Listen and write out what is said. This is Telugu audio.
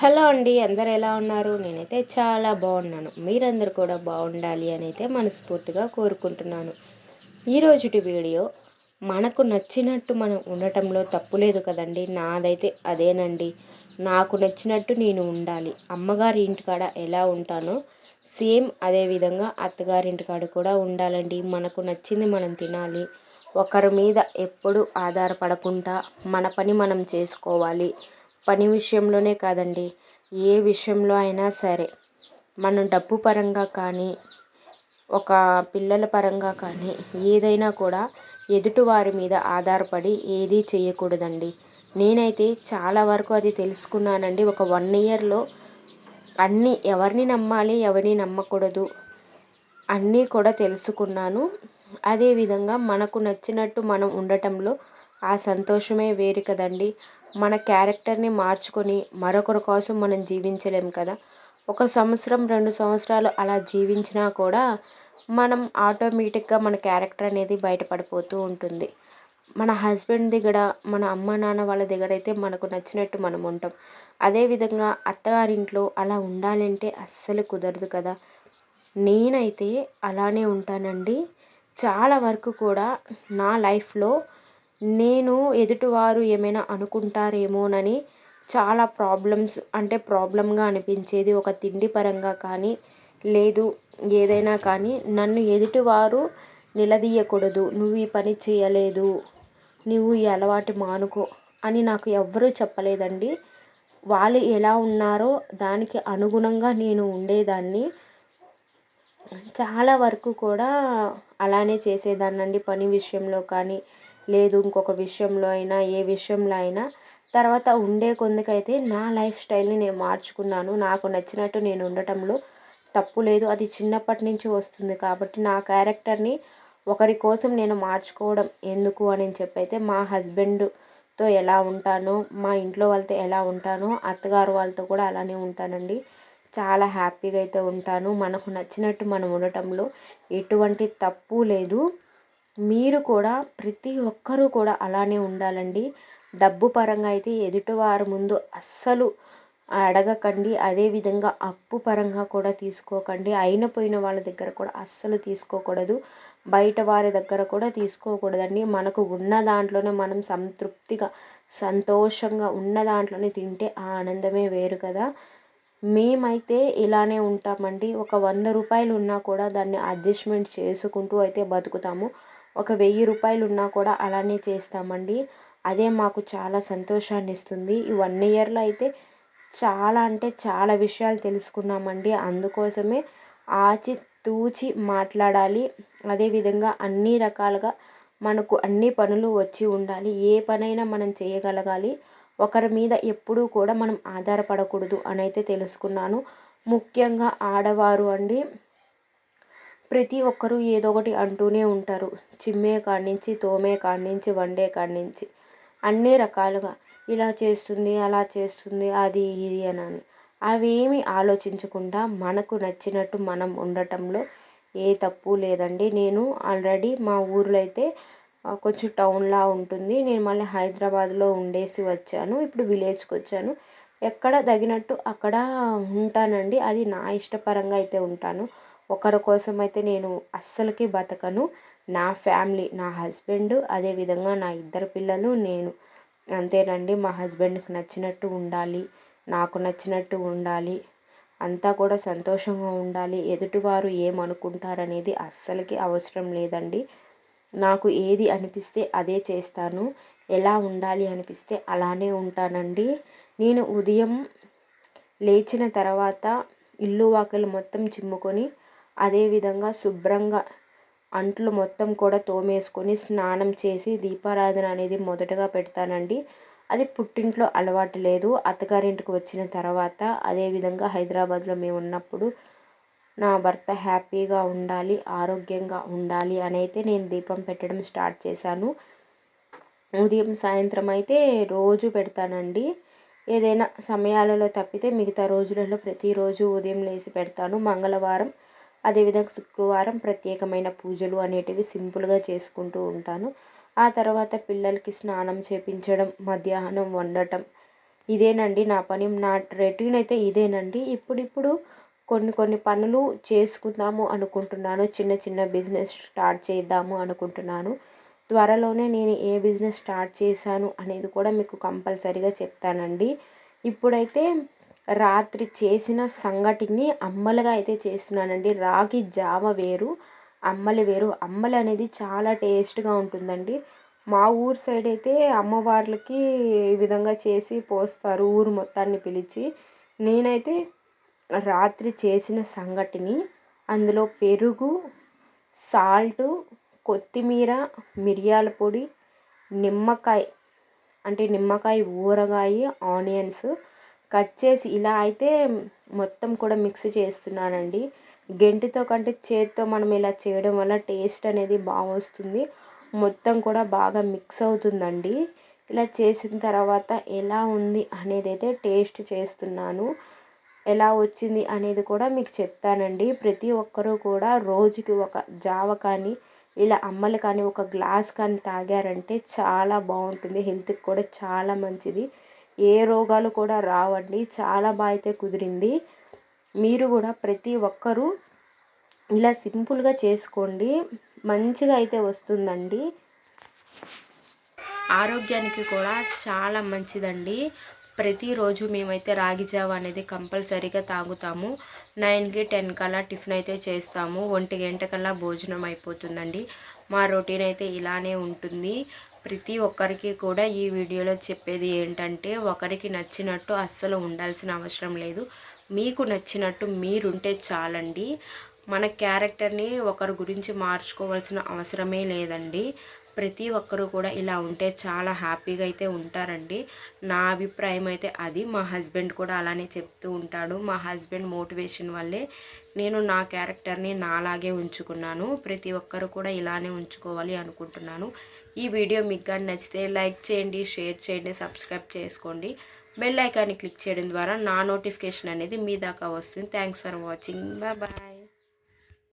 హలో అండి అందరు ఎలా ఉన్నారు? నేనైతే చాలా బాగున్నాను. మీరందరూ కూడా బాగుండాలి అని అయితే మనస్ఫూర్తిగా కోరుకుంటున్నాను. ఈరోజుటి వీడియో మనకు నచ్చినట్టు మనం ఉండటంలో తప్పు లేదు కదండి నాదైతే అదేనండి. నాకు నచ్చినట్టు నేను ఉండాలి. అమ్మగారి ఇంటికాడ ఎలా ఉంటానో సేమ్ అదే విధంగా అత్తగారి కూడా ఉండాలండి. మనకు నచ్చింది మనం తినాలి. ఒకరి మీద ఎప్పుడు ఆధారపడకుండా మన పని మనం చేసుకోవాలి. పని విషయంలోనే కాదండి. ఏ విషయంలో అయినా సరే. మనం డబ్బు పరంగా కానీ ఒక పిల్లల పరంగా కానీ ఏదైనా కూడా ఎదుటివారి మీద ఆధారపడి ఏదీ చేయకూడదండి. నేనైతే చాలా వరకు అది తెలుసుకున్నానండి. ఒక వన్ ఇయర్లో అన్నీ ఎవరిని నమ్మాలి ఎవరిని నమ్మకూడదు అన్నీ కూడా తెలుసుకున్నాను. అదేవిధంగా మనకు నచ్చినట్టు మనం ఉండటంలో ఆ సంతోషమే వేరు కదండి. మన క్యారెక్టర్ని మార్చుకొని మరొకరి కోసం మనం జీవించలేం కదా. ఒక సంవత్సరం రెండు సంవత్సరాలు అలా జీవించినా కూడా మనం ఆటోమేటిక్గా మన క్యారెక్టర్ అనేది బయటపడిపోతూ ఉంటుంది. మన హస్బెండ్ దగ్గర మన అమ్మ నాన్న వాళ్ళ దగ్గర అయితే మనకు నచ్చినట్టు మనం ఉంటాం. అదేవిధంగా అత్తగారింట్లో అలా ఉండాలంటే అస్సలు కుదరదు కదా. నేనైతే అలానే ఉంటానండి. చాలా వరకు కూడా నా లైఫ్లో నేను ఎదుటివారు ఏమైనా అనుకుంటారేమోనని చాలా ప్రాబ్లమ్స్ అంటే ప్రాబ్లంగా అనిపించేది ఒక తిండి పరంగా కానీ లేదు ఏదైనా కానీ నన్ను ఎదుటివారు నిలదీయకూడదు నువ్వు ఈ పని చేయలేదు నువ్వు ఈ అలవాటు మానుకో అని నాకు ఎవ్వరూ చెప్పలేదండి. వాళ్ళు ఎలా ఉన్నారో దానికి అనుగుణంగా నేను ఉండేదాన్ని. చాలా వరకు కూడా అలానే చేసేదాన్నండి పని విషయంలో కానీ లేదు ఇంకొక విషయంలో అయినా ఏ విషయంలో అయినా. తర్వాత ఉండే కొందుకైతే నా లైఫ్ స్టైల్ని నేను మార్చుకున్నాను. నాకు నచ్చినట్టు నేను ఉండటంలో తప్పు లేదు. అది చిన్నప్పటి నుంచి వస్తుంది కాబట్టి నా క్యారెక్టర్ని ఒకరి కోసం నేను మార్చుకోవడం ఎందుకు అని చెప్పైతే మా హస్బెండ్తో ఎలా ఉంటానో మా ఇంట్లో వాళ్ళతో ఎలా ఉంటానో అత్తగారు వాళ్ళతో కూడా అలానే ఉంటానండి. చాలా హ్యాపీగా అయితే ఉంటాను. మనకు నచ్చినట్టు మనం ఉండటంలో ఎటువంటి తప్పు లేదు. మీరు కూడా ప్రతి ఒక్కరూ కూడా అలానే ఉండాలండి. డబ్బు పరంగా అయితే ఎదుటివారి ముందు అస్సలు అడగకండి. అదేవిధంగా అప్పు పరంగా కూడా తీసుకోకండి. అయిన పోయిన వాళ్ళ దగ్గర కూడా అస్సలు తీసుకోకూడదు. బయట వారి దగ్గర కూడా తీసుకోకూడదండి. మనకు ఉన్న దాంట్లోనే మనం సంతృప్తిగా సంతోషంగా ఉన్న దాంట్లోనే తింటే ఆ ఆనందమే వేరు కదా. మేమైతే ఇలానే ఉంటామండి. ఒక వంద రూపాయలు ఉన్నా కూడా దాన్ని అడ్జస్ట్మెంట్ చేసుకుంటూ అయితే బతుకుతాము. ఒక వెయ్యి రూపాయలు ఉన్నా కూడా అలానే చేస్తామండి. అదే మాకు చాలా సంతోషాన్ని ఇస్తుంది ఈ వన్ ఇయర్లో అయితే చాలా అంటే చాలా విషయాలు తెలుసుకున్నామండి. అందుకోసమే ఆచి తూచి మాట్లాడాలి. అదేవిధంగా అన్ని రకాలుగా మనకు అన్ని పనులు వచ్చి ఉండాలి. ఏ పనైనా మనం చేయగలగాలి. ఒకరి మీద ఎప్పుడూ కూడా మనం ఆధారపడకూడదు అని అయితే తెలుసుకున్నాను. ముఖ్యంగా ఆడవారు అండి. ప్రతి ఒక్కరూ ఏదో ఒకటి అంటూనే ఉంటారు. చిమ్మే కాడి నుంచి తోమే కాడి నుంచి వండే కాడి నుంచి అన్ని రకాలుగా ఇలా చేస్తుంది అలా చేస్తుంది అది ఇది అని అవేమి ఆలోచించకుండా మనకు నచ్చినట్టు మనం ఉండటంలో ఏ తప్పు లేదండి. నేను ఆల్రెడీ మా ఊర్లో అయితే కొంచెం టౌన్లా ఉంటుంది. నేను మళ్ళీ హైదరాబాద్లో ఉండేసి వచ్చాను. ఇప్పుడు విలేజ్కి వచ్చాను. ఎక్కడ తగినట్టు అక్కడ ఉంటానండి. అది నా ఇష్టపరంగా అయితే ఉంటాను. ఒకరి కోసం అయితే నేను అస్సలకి బతకను. నా ఫ్యామిలీ నా హస్బెండ్ అదేవిధంగా నా ఇద్దరు పిల్లలు నేను. అంతేనండి మా హస్బెండ్కి నచ్చినట్టు ఉండాలి నాకు నచ్చినట్టు ఉండాలి. అంతా కూడా సంతోషంగా ఉండాలి. ఎదుటివారు ఏమనుకుంటారనేది అస్సలకి అవసరం లేదండి. నాకు ఏది అనిపిస్తే అదే చేస్తాను. ఎలా ఉండాలి అనిపిస్తే అలానే ఉంటానండి. నేను ఉదయం లేచిన తర్వాత ఇల్లు వాకలు మొత్తం చిమ్ముకొని అదేవిధంగా శుభ్రంగా అంట్లు మొత్తం కూడా తోమేసుకొని స్నానం చేసి దీపారాధన అనేది మొదటగా పెడతానండి. అది పుట్టింట్లో అలవాటు లేదు. అత్తగారింటికి వచ్చిన తర్వాత అదేవిధంగా హైదరాబాద్లో మేము ఉన్నప్పుడు నా భర్త హ్యాపీగా ఉండాలి ఆరోగ్యంగా ఉండాలి అని అయితే నేను దీపం పెట్టడం స్టార్ట్ చేశాను. ఉదయం సాయంత్రం అయితే రోజు పెడతానండి. ఏదైనా సమయాలలో తప్పితే మిగతా రోజులలో ప్రతిరోజు ఉదయం లేచి పెడతాను. మంగళవారం అదేవిధంగా శుక్రవారం ప్రత్యేకమైన పూజలు అనేటివి సింపుల్గా చేసుకుంటూ ఉంటాను. ఆ తర్వాత పిల్లలకి స్నానం చేపించడం మధ్యాహ్నం వండటం ఇదేనండి నా పని. నా రొటీన్ అయితే ఇదేనండి. ఇప్పుడిప్పుడు కొన్ని కొన్ని పనులు చేసుకుందాము అనుకుంటున్నాను. చిన్న చిన్న బిజినెస్ స్టార్ట్ చేద్దాము అనుకుంటున్నాను. త్వరలోనే నేను ఏ బిజినెస్ స్టార్ట్ చేశాను అనేది కూడా మీకు కంపల్సరీగా చెప్తానండి. ఇప్పుడైతే రాత్రి చేసిన సంగటిని అమ్మలుగా అయితే చేస్తున్నానండి. రాగి జావ వేరు అమ్మలి వేరు. అమ్మలి అనేది చాలా టేస్ట్గా ఉంటుందండి. మా ఊరు సైడ్ అయితే అమ్మవార్లకి ఈ విధంగా చేసి పోస్తారు ఊరు మొత్తాన్ని పిలిచి. నేనైతే రాత్రి చేసిన సంగటిని అందులో పెరుగు సాల్టు కొత్తిమీర మిరియాల పొడి నిమ్మకాయ అంటే నిమ్మకాయ ఊరగాయ ఆనియన్స్ కట్ చేసి ఇలా అయితే మొత్తం కూడా మిక్స్ చేస్తున్నానండి. గెంటితో కంటే చేత్తో మనం ఇలా చేయడం వల్ల టేస్ట్ అనేది బాగా వస్తుంది మొత్తం కూడా బాగా మిక్స్ అవుతుందండి. ఇలా చేసిన తర్వాత ఎలా ఉంది అనేది అయితే టేస్ట్ చేస్తున్నాను. ఎలా వచ్చింది అనేది కూడా మీకు చెప్తానండి. ప్రతి ఒక్కరూ కూడా రోజుకి ఒక జావ కానీ ఇలా అమ్మలు కానీ ఒక గ్లాస్ కానీ తాగారంటే చాలా బాగుంటుంది. హెల్త్కి కూడా చాలా మంచిది. ఏ రోగాలు కూడా రావండి. చాలా బాగా అయితే కుదిరింది. మీరు కూడా ప్రతి ఒక్కరూ ఇలా సింపుల్గా చేసుకోండి. మంచిగా అయితే వస్తుందండి. ఆరోగ్యానికి కూడా చాలా మంచిదండి. ప్రతిరోజు మేమైతే రాగి జావ అనేది కంపల్సరీగా తాగుతాము. నైన్కి టెన్ కల్లా టిఫిన్ అయితే చేస్తాము. ఒంటి గంట కల్లా భోజనం అయిపోతుందండి. మా రొటీన్ అయితే ఇలానే ఉంటుంది. ప్రతి ఒక్కరికి కూడా ఈ వీడియోలో చెప్పేది ఏంటంటే ఒకరికి నచ్చినట్టు అస్సలు ఉండాల్సిన అవసరం లేదు. మీకు నచ్చినట్టు మీరుంటే చాలండి. మన క్యారెక్టర్ని ఒకరి గురించి మార్చుకోవాల్సిన అవసరమే లేదండి. ప్రతి ఒక్కరూ కూడా ఇలా ఉంటే చాలా హ్యాపీగా అయితే ఉంటారండి. నా అభిప్రాయం అయితే అది. మా హస్బెండ్ కూడా అలానే చెప్తూ ఉంటాడు. మా హస్బెండ్ మోటివేషన్ వల్లే నేను నా క్యారెక్టర్ని నాలాగే ఉంచుకున్నాను. ప్రతి ఒక్కరు కూడా ఇలానే ఉంచుకోవాలి అనుకుంటున్నాను. ఈ వీడియో మీకు కానీ నచ్చితే లైక్ చేయండి షేర్ చేయండి సబ్స్క్రైబ్ చేసుకోండి. బెల్ ఐకాన్ని క్లిక్ చేయడం ద్వారా నా నోటిఫికేషన్ అనేది మీ దాకా వస్తుంది. Thanks for watching. Bye bye.